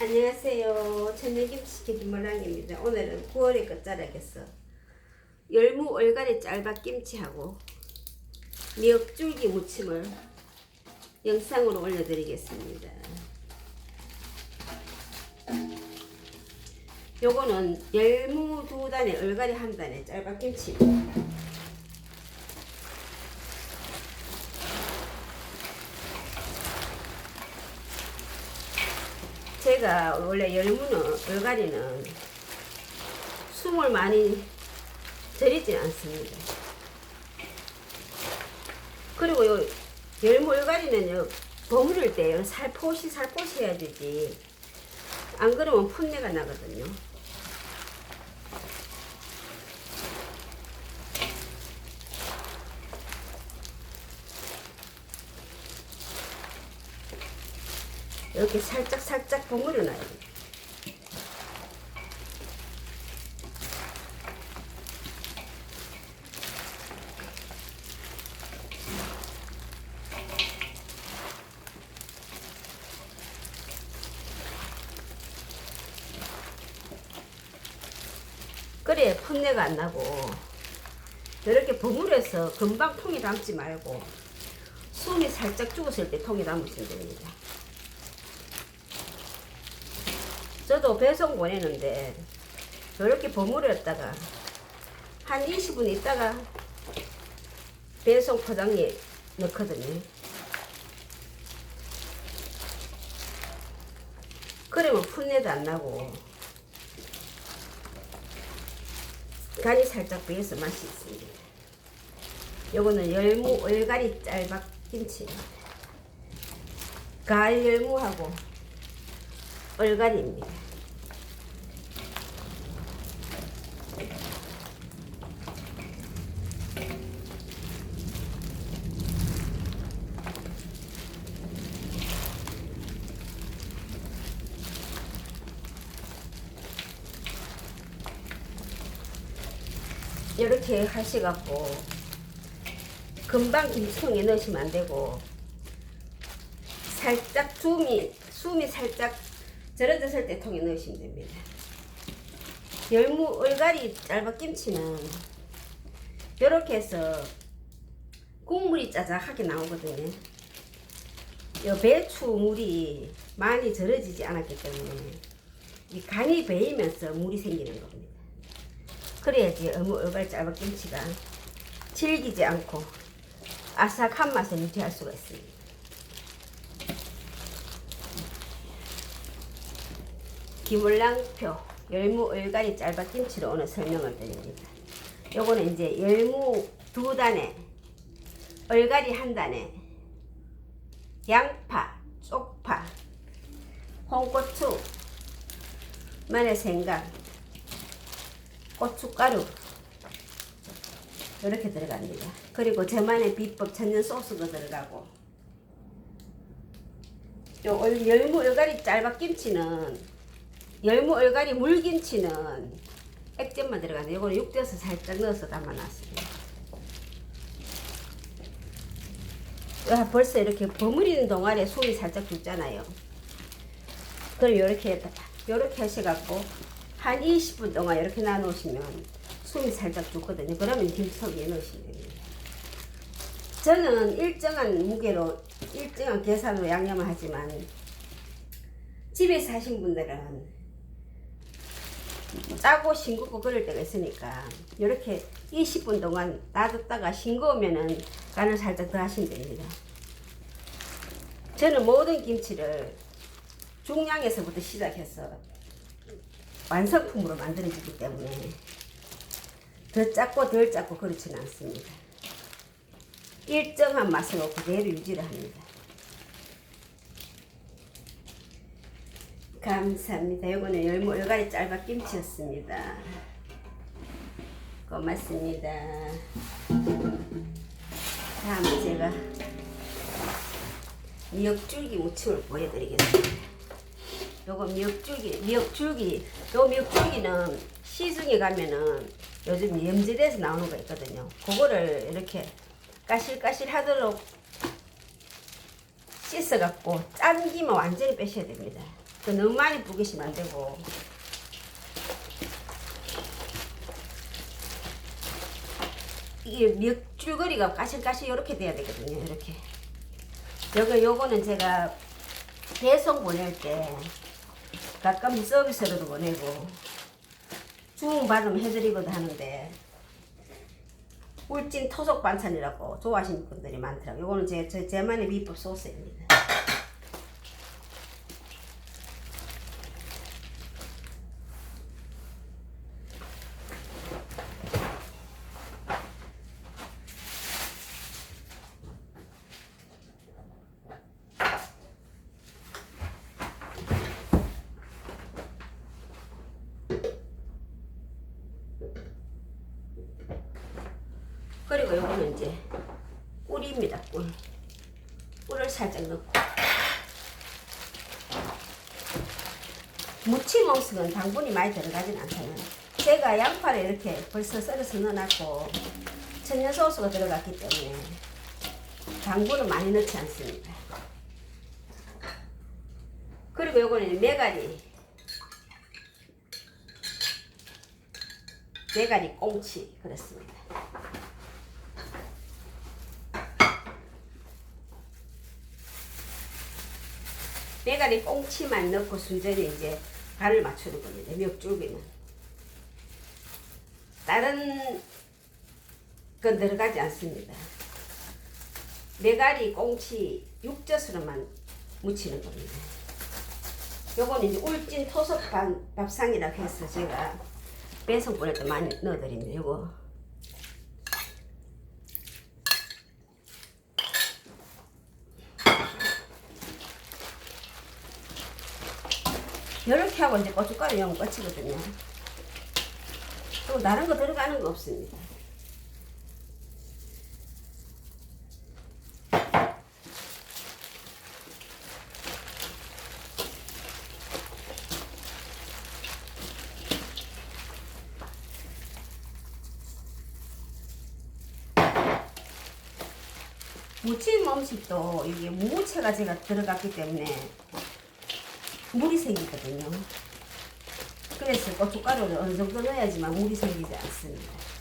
안녕하세요. 천연김치 김몰랑입니다. 오늘은 9월의 끝자락에서 열무 얼갈이 짤밥 김치하고 미역줄기 무침을 영상으로 올려드리겠습니다. 요거는 열무 두 단에 얼갈이 한 단에 짤밥 김치입니다. 제가 원래 열무는 얼갈이는 숨을 많이 들이진 않습니다. 그리고 요 열무 얼갈이는요 버무릴 때 살포시 살포시 해야 되지 안 그러면 풋내가 나거든요. 이렇게 살짝 살짝 버무려 놔야 돼요. 그래 풋내가 안 나고 이렇게 버무려서 금방 통에 담지 말고 숨이 살짝 죽었을 때 통에 담으시면 됩니다. 저도 배송 보내는데 이렇게 버무렸다가 한 20분 있다가 배송 포장에 넣거든요. 그러면 풋내도 안 나고 간이 살짝 배어서 맛이 있습니다. 요거는 열무 얼갈이 짤박 김치 가을 열무하고 얼갈이입니다. 이렇게 하셔갖고 금방 김치통에 넣으시면 안 되고 살짝 숨이 숨이 살짝 절어졌을 때 통에 넣으시면 됩니다. 열무 얼갈이 짤박김치는 이렇게 해서 국물이 짜작하게 나오거든요. 이 배추 물이 많이 절어지지 않았기 때문에 이 간이 배이면서 물이 생기는 겁니다. 그래야지 어묵 얼갈 짤박김치가 질기지 않고 아삭한 맛을 유지할 수가 있습니다. 기물랑표 열무 얼갈이 짤박김치로 오늘 설명을 드립니다. 요거는 이제 열무 두 단에 얼갈이 한 단에 양파, 쪽파, 홍고추, 마늘 생강, 고춧가루 이렇게 들어갑니다. 그리고 저만의 비법 천연 소스도 들어가고 요 얼- 열무 얼갈이 짤박김치는 열무 얼갈이 물김치는 액젓만 들어가는데 이거는 육젓을 살짝 넣어서 담아놨습니다. 와, 벌써 이렇게 버무리는 동안에 숨이 살짝 죽잖아요. 그럼 이렇게 이렇게 하셔갖고 한 20분 동안 이렇게 놔놓으시면 숨이 살짝 죽거든요. 그러면 김치통에 넣으시면 됩니다. 저는 일정한 무게로 일정한 계산으로 양념을 하지만 집에 사신 분들은 짜고 싱겁고 그럴 때가 있으니까 이렇게 20분 동안 놔뒀다가 싱거우면은 간을 살짝 더 하시면 됩니다. 저는 모든 김치를 중량에서부터 시작해서 완성품으로 만들어지기 때문에 더 작고 덜 작고 그렇지는 않습니다. 일정한 맛으로 그대로 유지를 합니다. 감사합니다. 요거는 열무 얼갈이 짤밥 김치였습니다. 고맙습니다. 다음에 제가 미역줄기 무침을 보여드리겠습니다. 요거 미역줄기, 미역줄기, 요 미역줄기는 시중에 가면은 요즘 염지대에서 나오는 거 있거든요. 그거를 이렇게 까실까실 하도록 씻어갖고 짠기만 완전히 빼셔야 됩니다. 그 너무 많이 부으시면 안 되고. 이게 몇 줄거리가 까실까실 이렇게 돼야 되거든요. 이렇게. 요거 요거는 제가 배송 보낼 때 가끔 서비스로도 보내고 주문 받으면 해드리고도 하는데 울진 토속 반찬이라고 좋아하시는 분들이 많더라고요. 요거는 제, 제, 제만의 비법 소스입니다. 그리고 요거는 이제 꿀입니다. 꿀. 꿀을 살짝 넣고. 음식은 당분이 많이 들어가진 않잖아요. 제가 양파를 이렇게 벌써 썰어서 넣어놨고 천연 소스가 들어갔기 때문에 당분은 많이 넣지 않습니다. 그리고 요거는 메가리 메가리 꽁치 그렇습니다. 메가리 꽁치만 넣고 순전히 이제 간을 맞추는 겁니다. 멱줄기는. 다른 건 들어가지 않습니다. 메가리 꽁치 육젓으로만 무치는 겁니다. 요거는 이제 울진 토속 반 밥상이라고 해서 제가 배송 보낼 때 많이 넣어드립니다. 요거 이렇게 하고 이제 고춧가루 용 끝이거든요. 또 다른 거 들어가는 거 없습니다. 무침 음식도 이게 무채가 제가 들어갔기 때문에 물이 생기거든요. 그래서 고춧가루를 어느 정도 넣어야지만 물이 생기지 않습니다.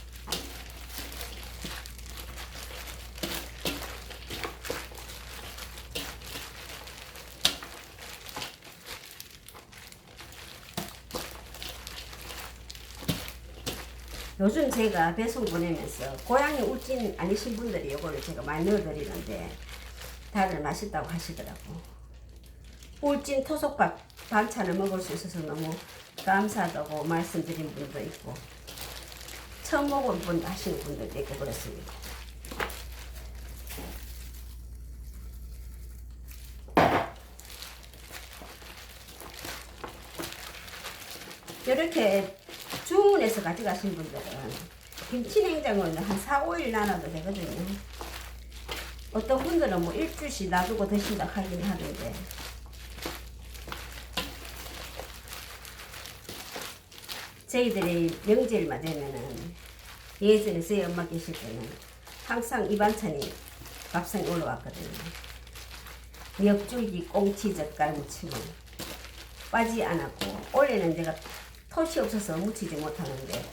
요즘 제가 배송 보내면서 고향이 울진 아니신 분들이 이거를 제가 많이 넣어드리는데 다들 맛있다고 하시더라고. 울진 토속밥 반찬을 먹을 수 있어서 너무 감사하다고 말씀드린 분도 있고 처음 먹은 분 하시는 분들도 있고 그렇습니다. 이렇게 주문해서 가져가신 분들은 김치 냉장고는 한 4, 5일 나눠도 되거든요. 어떤 분들은 뭐 일주일씩 놔두고 드신다 하긴 하는데 저희들이 명절만 되면은 예전에 저희 엄마 계실 때는 항상 이 반찬이 밥상에 올라왔거든요. 멱줄기 꽁치 젓갈 무침은 빠지 않았고 올해는 제가 톳이 없어서 무치지 못하는데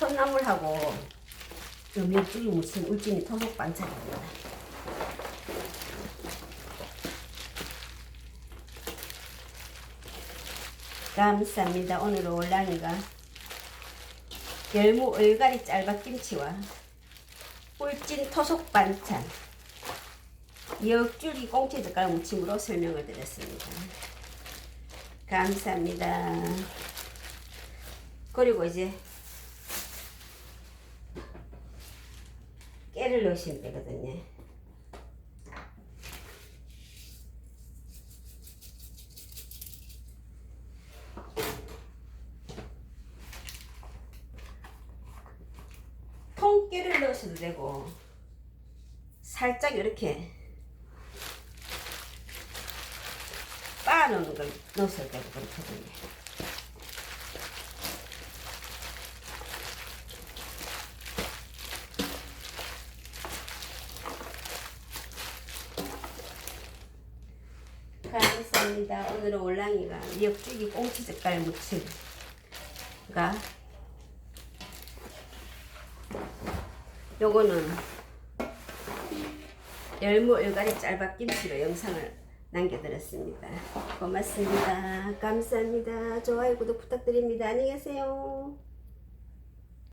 톳나물하고 이 멱줄기 무침 울진이 토속 반찬입니다. 감사합니다. 오늘 올랑이가 열무 얼갈이 짤밥김치와 꿀찐 토속 반찬 역줄기 꽁치 젓갈 무침으로 설명을 드렸습니다. 감사합니다. 그리고 이제 깨를 넣으시면 되거든요. 통깨를 넣으셔도 되고 살짝 이렇게 빻아놓는 걸 넣으셔도 되고 그렇거든요. 감사합니다. 오늘은 올랑이 고양이가 미역줄기 꽁치 젓갈 무침 가 요거는 열무 얼갈이 짤밥김치로 영상을 남겨드렸습니다. 고맙습니다. 감사합니다. 좋아요 구독 부탁드립니다. 안녕히 계세요.